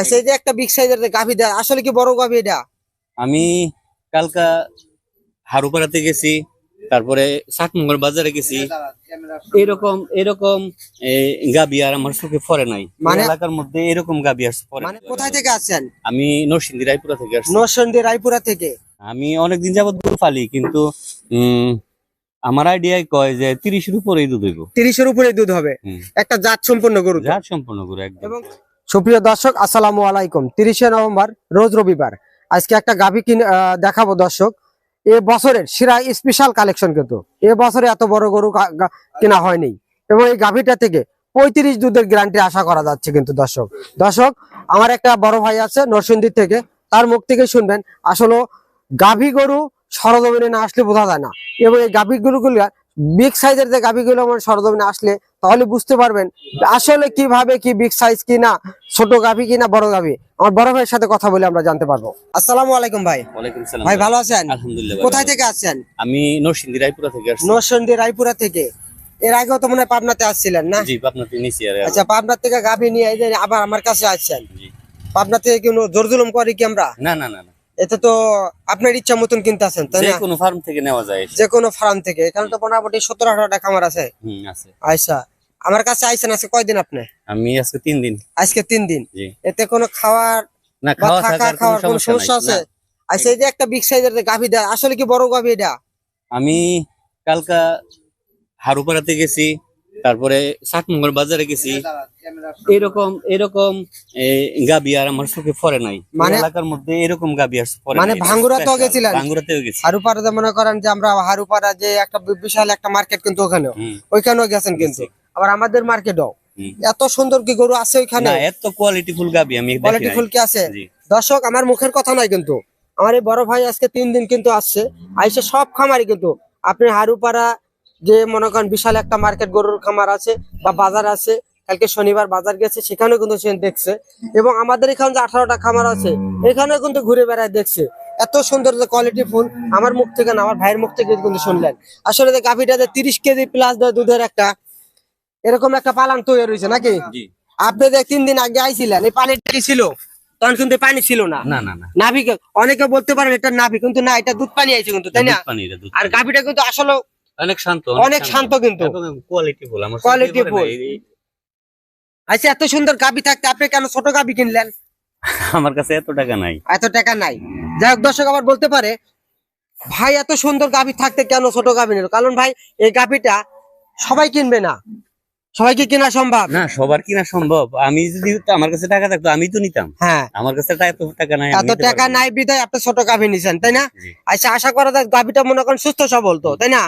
আচ্ছা এই যে একটা বিগ সাইজের গাভি দেয় আসলে কি বড় গাভি এটা? আমি কালকা হারুপাড়াতে গেছি তারপরে সাতমঙ্গল বাজারে গেছি। এরকম এরকম গাবি আর আমার চোখে পড়ে নাই। মানে- এলাকার মধ্যে এরকম গাবি আসছে মানে কোথায় থেকে আসছেন? আমি নরসিংদী রায়পুরা থেকে আসছি। নরসন্দী রায়পুরা থেকে? আমি অনেকদিন যাবত গরু পালি কিন্তু আমার আইডিয়ায় কয় যে তিরিশের উপরেই দুধ হইব। তিরিশের উপরে দুধ হবে। একটা জাত সম্পন্ন গরু তো। যার সম্পূর্ণ গরু একদম। সুপ্রিয় দর্শক, আসসালামু আলাইকুম। তিরিশে নভেম্বর, রোজ রবিবার। আজকে একটা গাভি কিনে দেখাবো দর্শক। এ বছরের সেরা স্পেশাল কালেকশন কিন্তু। এ বছরে এত বড় গরু কেনা হয়নি। এবং এই গাভিটা থেকে পঁয়ত্রিশ দুধের গ্যারান্টি আশা করা যাচ্ছে কিন্তু দর্শক। দর্শক, আমার একটা বড় ভাই আছে নরসিংদী থেকে। তার মুখ থেকে শুনবেন, আসলে গাভী গরু সরজমিনে না আসলে বোঝা যায় না। এবং এই গাভী গরুগুলো বিগ সাইজের যে গাভীগুলো আমার সরজমিনে আসলে তাহলে বুঝতে পারবেন আসলে কীভাবে কি বিগ সাইজ কি না ছোট গাভী কি না বড় গাভী। আমার বড় ভাইয়ের সাথে কথা বলে আমরা জানতে পারব। আসসালামু আলাইকুম ভাই। ওয়ালাইকুম সালাম। ভাই ভালো আছেন? আলহামদুলিল্লাহ কোথায় থেকে আসছেন? আমি নরসিংদী রায়পুরা থেকে আসছি। নরসন্দী রায়পুরা থেকে। এর আগেও তো মনে হয় পাবনাতে আসছিলেন না? জি আপনার নিচি আর। আচ্ছা পাবনা থেকে গাভী নিয়ে আবার আমার কাছে আসছেন। জি। পাবনা থেকে কোনো জোর জুলুম করি কি আমরা? না না না। এতে তো আপনার ইচ্ছা মতন কিনতে আছেন তাই না? কোনো ফার্ম থেকে নেওয়া যায় যে কোনো ফার্ম থেকে। এখানে তো মোটামুটি সত্তর আঠারোটা খামার আছে। হুম আছে। আচ্ছা আমার কাছে আইসেন আছে কয়দিন আপনি? আমি আজকে তিন দিন। আজকে তিন দিন? জি। এতে কোনো খাওয়ার না খাওয়া থাকার খাওয়ার কোনো সমস্যা আছে। আচ্ছা এই যে একটা বিগ সাইজের গাভি দেয় আসলে কি বড় গাভি এটা? আমি কালকা হারুপাড়াতে গেছি। তারপরে সাতমঙ্গল বাজারে গেছি। এরকম এরকম গাবি আর আমার চোখে পড়ে নাই। মানে- এলাকার মধ্যে এরকম গাবি আসছে পড়ে মানে ভাঙ্গুরাতেও গেছিলেন? ভাঙ্গুরাতেও গেছি। হারুপাড়াতে মনে করেন যে আমরা হারুপাড়া যে একটা বিশাল একটা মার্কেট কিন্তু ওখানেও। ওইখানেও গেছেন কিন্তু। আবার আমাদের মার্কেটও। এত সুন্দর কি গরু আছে ওইখানে? না এত কোয়ালিটি ফুল গাবি আমি কোয়ালিটি ফুল কি আছে? দর্শক আমার মুখের কথা নয় কিন্তু। আমার এই বড় ভাই আজকে তিন দিন কিন্তু আসছে। আইসে সব খামারই কিন্তু। আপনি হারুপাড়া যে মনে করেন বিশাল একটা মার্কেট গরুর খামার আছে বা বাজার আছে কালকে শনিবার বাজার গেছে সেখানেও কিন্তু সে দেখছে। এবং আমাদের এখানে যে আঠারোটা খামার আছে এখানেও কিন্তু ঘুরে বেড়ায় দেখছে। এত সুন্দর যে কোয়ালিটি ফুল আমার মুখ থেকে না আমার ভাইয়ের মুখ থেকে কিন্তু শুনলেন। আসলে যে গাভিটা যে তিরিশ কেজি প্লাস দুধের একটা এরকম একটা পালান তৈরি হয়েছে নাকি? আপনি যে তিন দিন আগে আইছিলেন এই পানিটা কি ছিল? তখন কিন্তু পানি ছিল না। না না নাভি অনেকে বলতে পারেন এটা নাভি কিন্তু না এটা দুধ পানি আইছে কিন্তু তাই না? আর। গাভিটা কিন্তু আসলে অনেক শান্ত অনেক শান্ত। কিন্তু। কোয়ালিটি ফুল আমার আচ্ছা এত সুন্দর গাবি থাকতে আপনি কেন ছোট গাবি কিনলেন? আমার কাছে এত টাকা নাই। এত টাকা নাই। যাই হোক দর্শক আবার বলতে পারে ভাই এত সুন্দর গাভি থাকতে কেন ছোট গাভি নিল? কারণ ভাই এই গাভিটা সবাই কিনবে না। সবাইকে কেনা সম্ভব? না সবার কিনা সম্ভব। আমি যদি আমার কাছে টাকা থাকতো আমি তো নিতাম। হ্যাঁ। আমার কাছে এত টাকা নাই এত টাকা নাই বিধায় আপনি ছোট গাভি নিছেন তাই না। আচ্ছা আশা করা যায় গাভিটা মনে করেন সুস্থ সবল তো তাই না?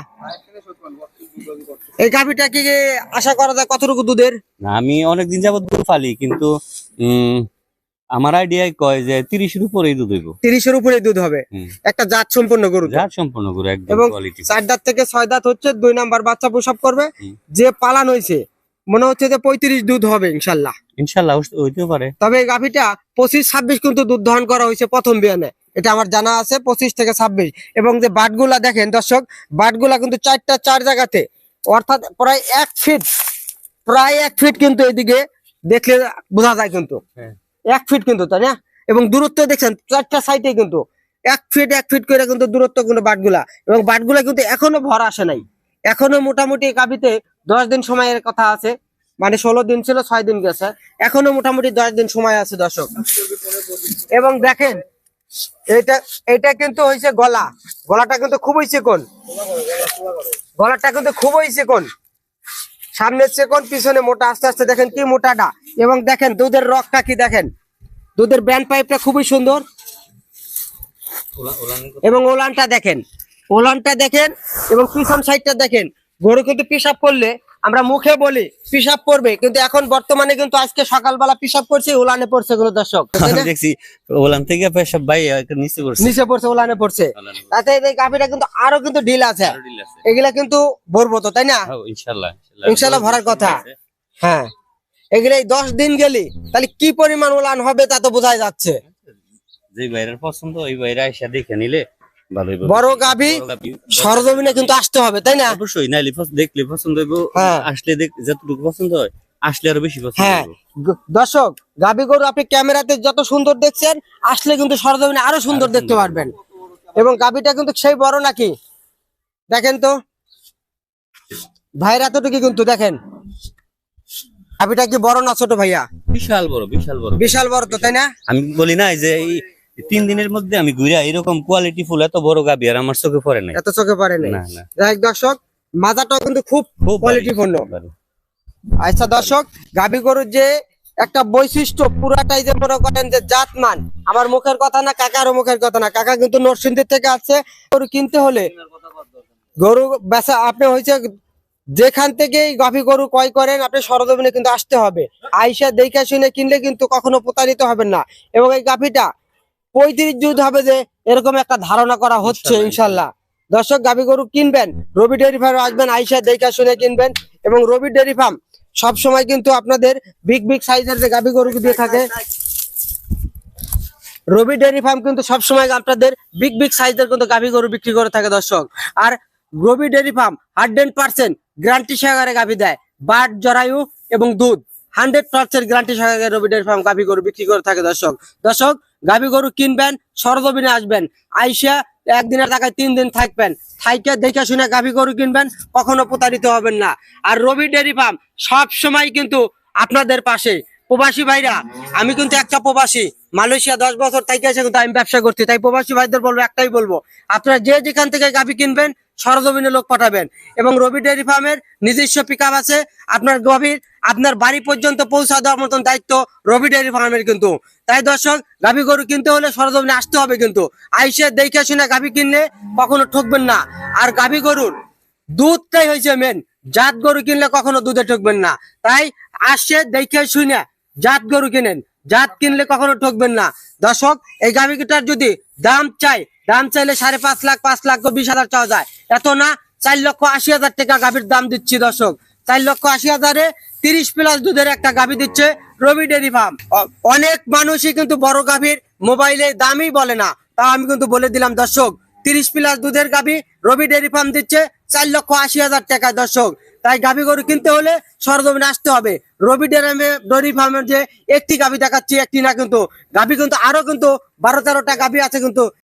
এই গাভিটা কি আশা করা যায় কতটুকু দুধের? না, আমি অনেকদিন যাবত দুধ পালি কিন্তু আমার আইডিয়ায় কয় যে তিরিশের উপরেই দুধ হইব। তিরিশের উপরে দুধ হবে। একটা জাত সম্পন্ন গরু তো। যার সম্পূর্ণ গরু একদম এবং কোয়ালিটি চার দাঁত থেকে ছয় দাঁত হচ্ছে দুই নাম্বার বাচ্চা প্রসব করবে। যে পালান হয়েছে মনে হচ্ছে যে পঁয়ত্রিশ দুধ হবে ইনশাল্লাহ। ইনশাল্লাহ হইতেও পারে। তবে এই গাভিটা পঁচিশ ছাব্বিশ কিন্তু দুধ দহন করা হয়েছে প্রথম বিয়ানে। এটা আমার জানা আছে পঁচিশ থেকে ছাব্বিশ। এবং যে বাটগুলা দেখেন দর্শক বাটগুলা কিন্তু চারটা চার জায়গাতে। অর্থাৎ প্রায় এক ফিট প্রায় এক ফিট কিন্তু এদিকে দেখলে বোঝা যায় কিন্তু। হ্যাঁ। এক ফিট কিন্তু তাই না? এবং দূরত্ব দেখছেন চারটা সাইডে কিন্তু। এক ফিট এক ফিট করে কিন্তু দূরত্ব কিন্তু বাটগুলা। এবং বাটগুলা কিন্তু এখনও ভরা আসে নাই। এখনও মোটামুটি কাবিতে দশ দিন সময়ের কথা আছে। মানে ষোলো দিন ছিল, ছয় দিন গেছে। এখনও মোটামুটি দশ দিন সময় আছে দর্শক। এবং দেখেন, এটা এটা কিন্তু হয়েছে গলা। গলাটা কিন্তু খুবই চিকন। গলাটা কিন্তু খুবই চিকন। সামনের চেকন, পিছনে মোটা। আস্তে আস্তে দেখেন কি মোটাটা এবং দেখেন, দুধের রকটা কি দেখেন? দুধের ব্যান্ড পাইপটা খুবই সুন্দর। এবং ওলানটা দেখেন। ওলানটা দেখেন এবং পিছন সাইডটা দেখেন। গরু কিন্তু পিসাব করলে আমরা মুখে বলি পিসাব করবে কিন্তু এখন বর্তমানে কিন্তু আজকে সকালবেলা পিসাব করছে ওলানে পড়ছে গুলো দর্শক। দেখছি ওলান থেকে পেশাব ভাই নিচে করছে নিচে পড়ছে ওলানে পড়ছে। তাতে এই গাভিটা কিন্তু আরও কিন্তু ঢিল আছে। এগুলা কিন্তু ভরবো তো তাই না? হ্যাঁ, ইনশাল্লাহ ইনশাল্লাহ ভরার কথা। হ্যাঁ। এগুলা এই দশ দিন গেলি তাহলে কি পরিমাণ ওলান হবে তা তো বোঝাই যাচ্ছে। যে বাইরের পছন্দ ওই বাইরে এসে দেখে নিলে বড় সরজমিনে কিন্তু আসতে হবে তাই না? অবশ্যই নাইলে দেখলে পছন্দ হইব। হ্যাঁ। আসলে দেখ যতটুকু পছন্দ হয় আসলে আরও বেশি পছন্দ হ্যাঁ। দর্শক গাবি গরু আপনি ক্যামেরাতে যত সুন্দর দেখছেন আসলে কিন্তু সরজমিনে আরও সুন্দর দেখতে পারবেন। এবং গাবিটা কিন্তু সেই বড় নাকি? দেখেন তো। ভাইয়ের এতটুকু কিন্তু দেখেন। গাবিটা কি বড় না ছোট ভাইয়া? বিশাল বড় বিশাল বড়। বিশাল বড় তো তাই না? আমি বলি না যে এই তিন দিনের মধ্যে আমি ঘুরে এরকম কোয়ালিটি ফুল এত বড় গাবি আর আমার চোখে পড়ে নাই। এত চোখে পড়ে নাই? যাই দর্শক মাজাটাও কিন্তু খুব কোয়ালিটি ভালো। আচ্ছা দর্শক গাবি গরুর যে একটা বৈশিষ্ট্য পুরাটাই যে মনে করেন যে জাতমান আমার মুখের কথা না কাকারও মুখের কথা না। কাকা কিন্তু নরসিংদীর থেকে আসছে গরু কিনতে হলে। গরু বেচা আপনি হয়েছে যেখান থেকে গাভী গরু ক্রয় করেন আপনি সরজমিনে কিন্তু আসতে হবে। আইসা দেখে শুনে কিনলে কিন্তু কখনো প্রতারিত হবেন না। এবং এই গাভীটা পঁয়ত্রিশ যুদ্ধ হবে যে এরকম একটা ধারণা করা হচ্ছে ইনশাল্লাহ, দর্শক গাভী গরু কিনবেন রবি ডেয়ারি ফার্ম আসবেন আইসা দেখে শুনে কিনবেন এবং রবি ডেয়ারি ফার্ম সব সময় কিন্তু আপনাদের বিগ বিগ সাইজের যে গাভী গরু দিয়ে থাকে রবি ডেয়ারি ফার্ম কিন্তু সবসময় আপনাদের বিগ বিগ সাইজের কিন্তু গাভী গরু বিক্রি করে থাকে দর্শক। আর Rabi dairy farm hundred percent guarantee সহকারে গাভী দেয় বাট জরায়ু এবং দুধ। হান্ড্রেড পার্সেন্ট গ্যারান্টি সহকারে রবি ডেয়ারি ফার্ম গাভী গরু বিক্রি করে থাকে দর্শক। দর্শক, গাভী গরু কিনবেন, সরজমিনে আসবেন, আইসা একদিনের টাকায় তিন দিন থাকবেন, থাইকে দেখে শুনে গাভী গরু কিনবেন, কখনো প্রতারিত হবেন না। আর রবি ডেয়ারি ফার্ম সব সময় কিন্তু আপনাদের পাশে। প্রবাসী ভাইরা, আমি কিন্তু একটা প্রবাসী। মালয়েশিয়া দশ বছর থেকে এসে কিন্তু আমি ব্যবসা করছি। তাই প্রবাসী ভাইদের বলব, একটাই বলব, আপনারা যে যেখান থেকে গাভী কিনবেন, সরজমিনে লোক পাঠাবেন। এবং রবি ডেয়ারি ফার্মের নিজস্ব পিক আছে। আপনার গভীর, আপনার বাড়ি পর্যন্ত পৌঁছা দেওয়ার মতন দায়িত্ব রবি ডেয়ারি ফার্মের কিন্তু। তাই দর্শক, গাভী গরু কিনতে হলে সরজমিনে আসতে হবে কিন্তু। আইসে দেখে শুনে গাভী কিনলে কখনো ঠকবেন না। আর গাভী গরুর দুধটাই হয়েছে মেন জাত গরু কিনলে কখনো দুধে ঠকবেন না। তাই আসছে দেখে শুনে জাত গরু কিনেন, জাত কিনলে কখনো ঠকবেন না। দর্শক, এই গাভিটার যদি দাম চাই, দাম চাইলে সাড়ে পাঁচ লাখ পাঁচ লাখ বিশ হাজার চাওয়া যায়। এত না, চার লক্ষ আশি হাজার টাকা গাভীর দাম দিচ্ছি দর্শক। চার লক্ষ আশি হাজারে তিরিশ প্লাস দুধের একটা গাভী দিচ্ছে রবি ডেরি ফার্ম। অনেক মানুষই কিন্তু বড় গাভীর মোবাইলে দামই বলে না। তা আমি কিন্তু বলে দিলাম দর্শক, তিরিশ প্লাস দুধের গাভী রবি ডেরি ফার্ম দিচ্ছে চার লক্ষ আশি হাজার টাকায় দর্শক। তাই গাভী গরু কিনতে হলে সরজমিনে আসতে হবে। রবি ডেরামে, ডরি ফার্মের যে একটি গাভী দেখাচ্ছি, একটি না কিন্তু। গাভী কিন্তু আরও কিন্তু বারো তেরোটা গাভী আছে কিন্তু।